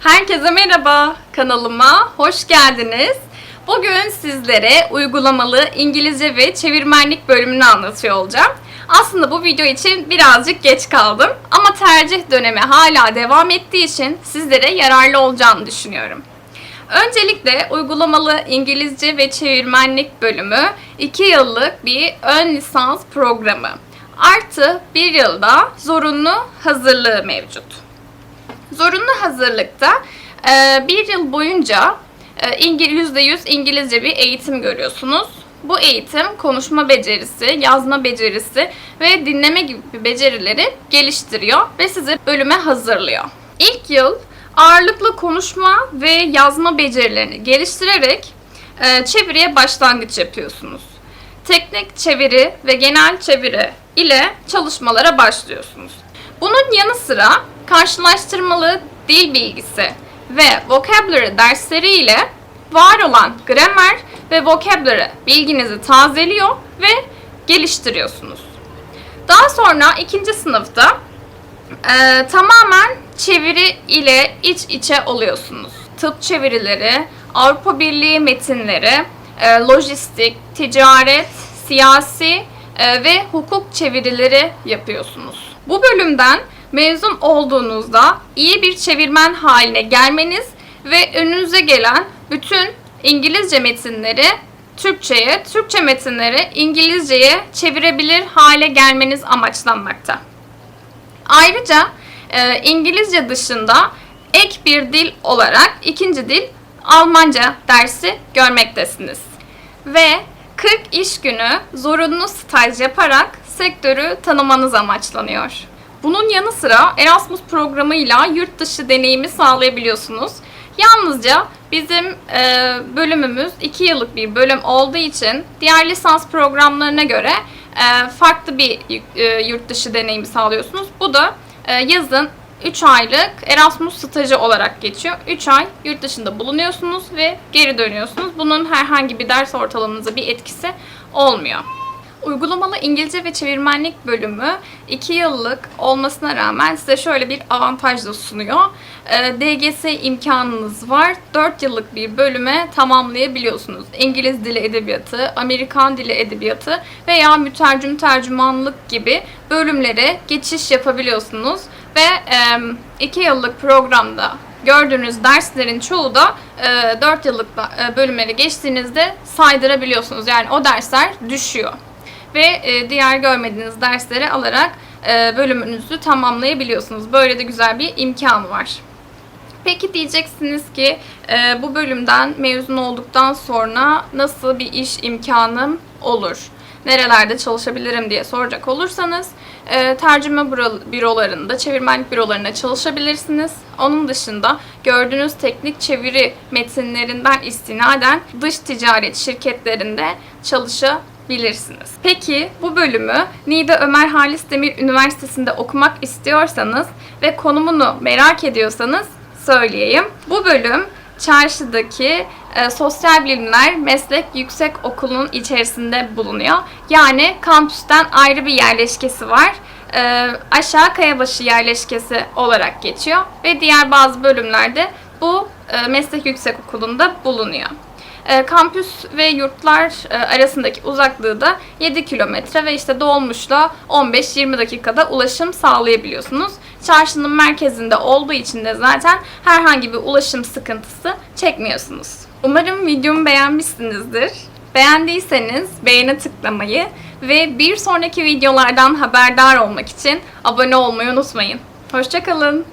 Herkese merhaba, kanalıma hoş geldiniz. Bugün sizlere uygulamalı İngilizce ve çevirmenlik bölümünü anlatıyor olacağım. Aslında bu video için birazcık geç kaldım ama tercih dönemi hala devam ettiği için sizlere yararlı olacağını düşünüyorum. Öncelikle uygulamalı İngilizce ve çevirmenlik bölümü 2 yıllık bir ön lisans programı. Artı 1 yılda zorunlu hazırlığı mevcut. Zorunlu hazırlıkta e, bir yıl boyunca e, İngil- %100 İngilizce bir eğitim görüyorsunuz. Bu eğitim konuşma becerisi, yazma becerisi ve dinleme gibi becerileri geliştiriyor ve sizi bölüme hazırlıyor. İlk yıl ağırlıklı konuşma ve yazma becerilerini geliştirerek e, çeviriye başlangıç yapıyorsunuz. Teknik çeviri ve genel çeviri ile çalışmalara başlıyorsunuz. Bunun yanı sıra karşılaştırmalı dil bilgisi ve vocabulary dersleri ile var olan gramer ve vocabulary bilginizi tazeliyor ve geliştiriyorsunuz. Daha sonra ikinci sınıfta e, tamamen çeviri ile iç içe oluyorsunuz. Tıp çevirileri, Avrupa Birliği metinleri, e, lojistik, ticaret, siyasi e, ve hukuk çevirileri yapıyorsunuz. Bu bölümden mezun olduğunuzda iyi bir çevirmen haline gelmeniz ve önünüze gelen bütün İngilizce metinleri Türkçe'ye, Türkçe metinleri İngilizce'ye çevirebilir hale gelmeniz amaçlanmakta. Ayrıca e, İngilizce dışında ek bir dil olarak ikinci dil Almanca dersi görmektesiniz. Ve 40 iş günü zorunlu staj yaparak sektörü tanımanız amaçlanıyor. Bunun yanı sıra Erasmus programıyla yurt dışı deneyimi sağlayabiliyorsunuz. Yalnızca bizim e, bölümümüz 2 yıllık bir bölüm olduğu için diğer lisans programlarına göre e, farklı bir e, yurt dışı deneyimi sağlıyorsunuz. Bu da e, yazın 3 aylık Erasmus stajı olarak geçiyor. 3 ay yurt dışında bulunuyorsunuz ve geri dönüyorsunuz. Bunun herhangi bir ders ortalamanıza bir etkisi olmuyor. Uygulamalı İngilizce ve çevirmenlik bölümü 2 yıllık olmasına rağmen size şöyle bir avantaj da sunuyor. Ee, DGS imkanınız var. 4 yıllık bir bölüme tamamlayabiliyorsunuz. İngiliz dili edebiyatı, Amerikan dili edebiyatı veya mütercim tercümanlık gibi bölümlere geçiş yapabiliyorsunuz. Ve 2 yıllık programda gördüğünüz derslerin çoğu da 4 yıllık e, bölümleri geçtiğinizde saydırabiliyorsunuz. Yani o dersler düşüyor ve e, diğer görmediğiniz dersleri alarak e, bölümünüzü tamamlayabiliyorsunuz. Böyle de güzel bir imkan var. Peki diyeceksiniz ki e, bu bölümden mezun olduktan sonra nasıl bir iş imkanım olur? Nerelerde çalışabilirim diye soracak olursanız e, tercüme büro- bürolarında, çevirmenlik bürolarında çalışabilirsiniz. Onun dışında gördüğünüz teknik çeviri metinlerinden istinaden dış ticaret şirketlerinde çalışabilirsiniz. Peki bu bölümü Niğde Ömer Halis Demir Üniversitesi'nde okumak istiyorsanız ve konumunu merak ediyorsanız söyleyeyim. Bu bölüm çarşıdaki e, Sosyal Bilimler Meslek Yüksek Okulu'nun içerisinde bulunuyor. Yani kampüsten ayrı bir yerleşkesi var. E, aşağı Kayabaşı yerleşkesi olarak geçiyor ve diğer bazı bölümlerde bu e, Meslek Yüksek Okulu'nda bulunuyor. E, kampüs ve yurtlar e, arasındaki uzaklığı da 7 kilometre ve işte dolmuşla 15-20 dakikada ulaşım sağlayabiliyorsunuz. Çarşının merkezinde olduğu için de zaten herhangi bir ulaşım sıkıntısı çekmiyorsunuz. Umarım videomu beğenmişsinizdir. Beğendiyseniz beğene tıklamayı ve bir sonraki videolardan haberdar olmak için abone olmayı unutmayın. Hoşçakalın.